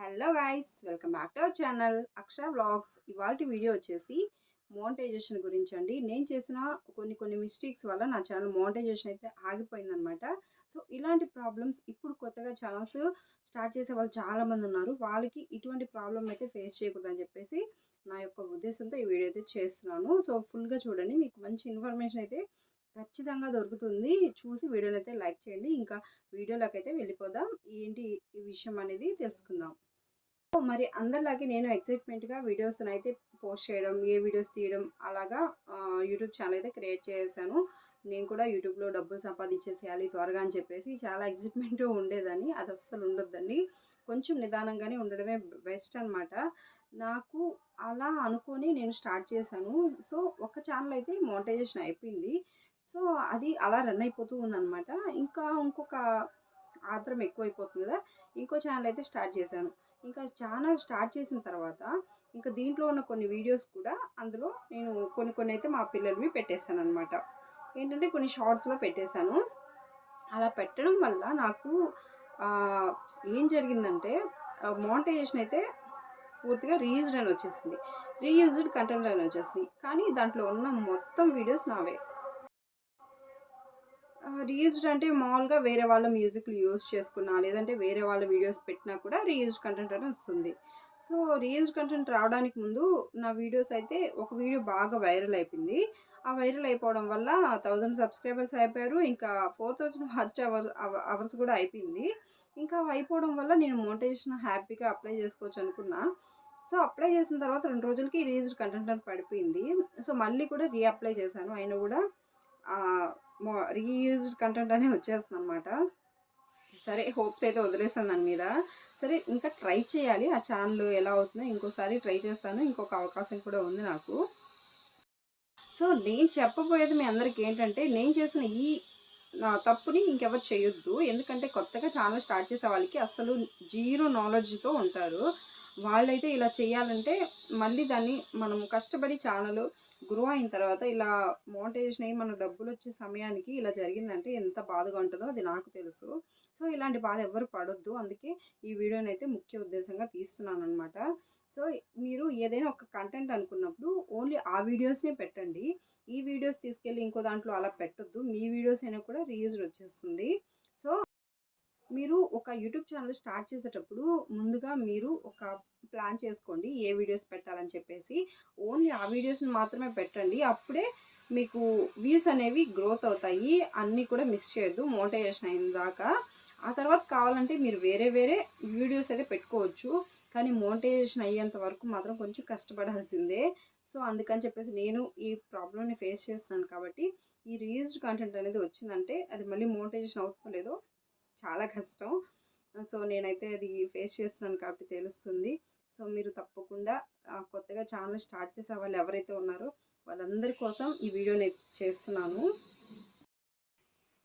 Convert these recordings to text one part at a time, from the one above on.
Hello guys welcome back to our channel Akshara vlogs. ఇవాళ video వచ్చేసి monetisation గురించి అండి నేను చేసిన కొన్ని కొన్ని మిస్టేక్స్ వల్ల నా ఛానల్ మోనిటైజేషన్ అయితే ఆగిపోయిందనమాట సో ఇలాంటి ప్రాబ్లమ్స్ ఇప్పుడు కొత్తగా ఛానల్స్ స్టార్ట్ చేసే వాళ్ళు చాలామంది ఉన్నారు. వాళ్ళకి ఇటువంటి ప్రాబ్లం అయితే ఫేస్ చేయకూడదని చెప్పేసి నా యొక్క ఉద్దేశంతో ఈ వీడియో అయితే చేస్తున్నాను. సో ఫుల్గా చూడండి. మీకు మంచి ఇన్ఫర్మేషన్ అయితే ఖచ్చితంగా దొరుకుతుంది. చూసి వీడియోని అయితే లైక్ చేయండి. ఇంకా వీడియోలోకి అయితే వెళ్ళిపోదాం. ఏంటి ఈ విషయం అనేది తెలుసుకుందాం. మరి అందరిలాగే నేను ఎక్సైట్మెంట్గా వీడియోస్ని అయితే పోస్ట్ చేయడం ఏ వీడియోస్ తీయడం అలాగా యూట్యూబ్ ఛానల్ అయితే క్రియేట్ చేశాను. నేను కూడా యూట్యూబ్లో డబ్బులు సంపాదించేసేయాలి త్వరగా అని చెప్పేసి చాలా ఎక్సైట్మెంట్ ఉండేదని అది అస్సలు ఉండొద్దండి. కొంచెం నిదానంగానే ఉండడమే బెస్ట్ అనమాట నాకు అలా అనుకొని నేను స్టార్ట్ చేశాను. సో ఒక ఛానల్ అయితే మోనిటైజేషన్ అయిపోయింది. సో అది అలా రన్ అయిపోతూ ఉందన్నమాట. ఇంకా ఇంకొక ఆత్రం ఎక్కువైపోతుంది కదా. ఇంకో ఛానల్ అయితే స్టార్ట్ చేశాను. ఇంకా ఛానల్ స్టార్ట్ చేసిన తర్వాత ఇంకా దీంట్లో ఉన్న కొన్ని వీడియోస్ కూడా అందులో నేను కొన్ని కొన్ని అయితే మా పిల్లలవి పెట్టేస్తాను అనమాట ఏంటంటే కొన్ని షార్ట్స్లో పెట్టేశాను. అలా పెట్టడం వల్ల నాకు ఏం జరిగిందంటే మోనిటైజేషన్ అయితే పూర్తిగా రీయూజ్డ్ అని వచ్చేసింది. రీయూజ్డ్ కంటెంట్ అని వచ్చేసింది. కానీ దాంట్లో ఉన్న మొత్తం వీడియోస్ నావే. రీయూజ్డ్ అంటే మామూలుగా వేరే వాళ్ళ మ్యూజిక్లు యూజ్ చేసుకున్నా లేదంటే వేరే వాళ్ళ వీడియోస్ పెట్టినా కూడా రీయూజ్డ్ కంటెంట్ అని వస్తుంది. సో రీయూజ్డ్ కంటెంట్ రావడానికి ముందు నా వీడియోస్ అయితే ఒక వీడియో బాగా వైరల్ అయిపోయింది. ఆ వైరల్ అయిపోవడం వల్ల థౌజండ్ సబ్స్క్రైబర్స్ అయిపోయారు. ఇంకా four thousand first hours hours కూడా అయిపోయింది. ఇంకా అయిపోవడం వల్ల నేను మోటివేషన్ హ్యాపీగా అప్లై చేసుకోవచ్చు అనుకున్నా. సో అప్లై చేసిన తర్వాత రెండు రోజులకి రీయూజ్డ్ కంటెంట్ అని పడిపోయింది. సో మళ్ళీ కూడా రీఅప్లై చేశాను. అయినా కూడా రీయూజ్డ్ కంటెంట్ అనే వచ్చేస్తుంది అనమాట సరే హోప్స్ అయితే వదిలేసాను దాని మీద. సరే ఇంకా ట్రై చేయాలి. ఆ ఛానల్ ఎలా అవుతుందో ఇంకోసారి ట్రై చేస్తాను. ఇంకొక అవకాశం కూడా ఉంది నాకు. సో నేను చెప్పబోయేది మీ అందరికి ఏంటంటే నేను చేసిన ఈ నా తప్పుని ఇంకెవరు చేయొద్దు. ఎందుకంటే కొత్తగా ఛానల్ స్టార్ట్ చేసే వాళ్ళకి అసలు జీరో నాలెడ్జ్తో ఉంటారు. వాళ్ళైతే ఇలా చేయాలంటే మళ్ళీ దాన్ని మనం కష్టపడి ఛానల్ గ్రో అయిన తర్వాత ఇలా మోటివేషన్ అయ్యి మన డబ్బులు వచ్చే సమయానికి ఇలా జరిగిందంటే ఎంత బాధగా ఉంటుందో అది నాకు తెలుసు. సో ఇలాంటి బాధ ఎవరు పడొద్దు. అందుకే ఈ వీడియోని అయితే ముఖ్య ఉద్దేశంగా తీస్తున్నాను అనమాట సో మీరు ఏదైనా ఒక కంటెంట్ అనుకున్నప్పుడు ఓన్లీ ఆ వీడియోస్నే పెట్టండి. ఈ వీడియోస్ తీసుకెళ్ళి ఇంకో దాంట్లో అలా పెట్టొద్దు. మీ వీడియోస్ అయినా కూడా రీయూజ్డ్ వచ్చేస్తుంది. సో మీరు ఒక యూట్యూబ్ ఛానల్ స్టార్ట్ చేసేటప్పుడు ముందుగా మీరు ఒక ప్లాన్ చేసుకోండి ఏ వీడియోస్ పెట్టాలని చెప్పేసి. ఓన్లీ ఆ వీడియోస్ని మాత్రమే పెట్టండి. అప్పుడే మీకు వ్యూస్ అనేవి గ్రోత్ అవుతాయి. అన్నీ కూడా మిక్స్ చేయొద్దు. మోటివేషన్ అయిన దాకా. ఆ తర్వాత కావాలంటే మీరు వేరే వేరే వీడియోస్ అయితే పెట్టుకోవచ్చు. కానీ మోనిటైజేషన్ అయ్యేంత వరకు మాత్రం కొంచెం కష్టపడాల్సిందే. సో అందుకని చెప్పేసి నేను ఈ ప్రాబ్లమ్ని ఫేస్ చేస్తున్నాను కాబట్టి ఈ రీయూజ్డ్ కంటెంట్ అనేది వచ్చిందంటే అది మళ్ళీ మోనిటైజేషన్ అవుతుందో లేదో చాలా కష్టం. సో నేనైతే అది ఫేస్ చేస్తున్నాను కాబట్టి తెలుస్తుంది. సో మీరు తప్పకుండా కొత్తగా ఛానల్ స్టార్ట్ చేసే వాళ్ళు ఎవరైతే ఉన్నారో వాళ్ళందరి కోసం ఈ వీడియో నేను చేస్తున్నాను.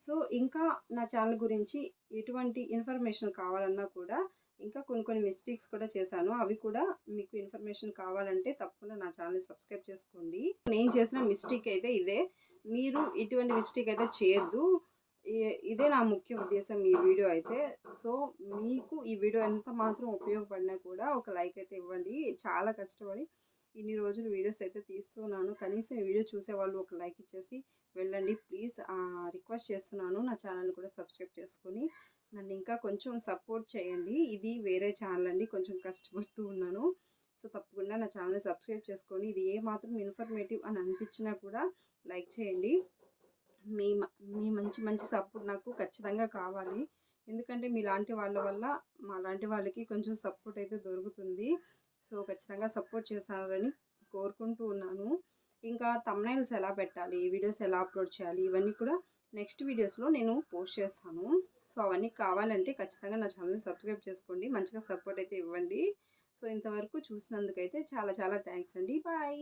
సో ఇంకా నా ఛానల్ గురించి ఎటువంటి ఇన్ఫర్మేషన్ కావాలన్నా కూడా ఇంకా కొన్ని కొన్ని మిస్టేక్స్ కూడా చేశాను. అవి కూడా మీకు ఇన్ఫర్మేషన్ కావాలంటే తప్పకుండా నా ఛానల్ని సబ్స్క్రైబ్ చేసుకోండి. నేను చేసిన మిస్టేక్ అయితే ఇదే. మీరు ఇటువంటి మిస్టేక్ అయితే చేయొద్దు. ఇదే నా ముఖ్య ఉద్దేశం ఈ వీడియో అయితే. సో మీకు ఈ వీడియో ఎంత మాత్రం ఉపయోగపడినా కూడా ఒక లైక్ అయితే ఇవ్వండి. చాలా కష్టపడి ఇన్ని రోజులు వీడియోస్ అయితే తీస్తున్నాను. కనీసం వీడియో చూసే వాళ్ళు ఒక లైక్ ఇచ్చేసి వెళ్ళండి. ప్లీజ్ రిక్వెస్ట్ చేస్తున్నాను. నా ఛానల్ కూడా సబ్స్క్రైబ్ చేసుకొని నన్ను ఇంకా కొంచెం సపోర్ట్ చేయండి. ఇది వేరే ఛానల్ అండి. కొంచెం కష్టపడుతూ ఉన్నాను. సో తప్పకుండా నా ఛానల్ని సబ్స్క్రైబ్ చేసుకొని ఇది ఏ మాత్రం ఇన్ఫర్మేటివ్ అని అనిపించినా కూడా లైక్ చేయండి. మీ మీ మంచి మంచి సపోర్ట్ నాకు ఖచ్చితంగా కావాలి. ఎందుకంటే మీలాంటి వాళ్ళ వల్ల మా లాంటి వాళ్ళకి కొంచెం సపోర్ట్ అయితే దొరుకుతుంది. సో ఖచ్చితంగా సపోర్ట్ చేస్తారని కోరుకుంటూ ఉన్నాను. ఇంకా తమ్నైల్స్ ఎలా పెట్టాలి వీడియోస్ ఎలా అప్లోడ్ చేయాలి ఇవన్నీ కూడా నెక్స్ట్ వీడియోస్లో నేను పోస్ట్ చేస్తాను. సో అవన్నీ కావాలంటే ఖచ్చితంగా నా ఛానల్ని సబ్స్క్రైబ్ చేసుకోండి. మంచిగా సపోర్ట్ అయితే ఇవ్వండి. సో ఇంతవరకు చూసినందుకైతే చాలా చాలా థ్యాంక్స్ అండి. బాయ్!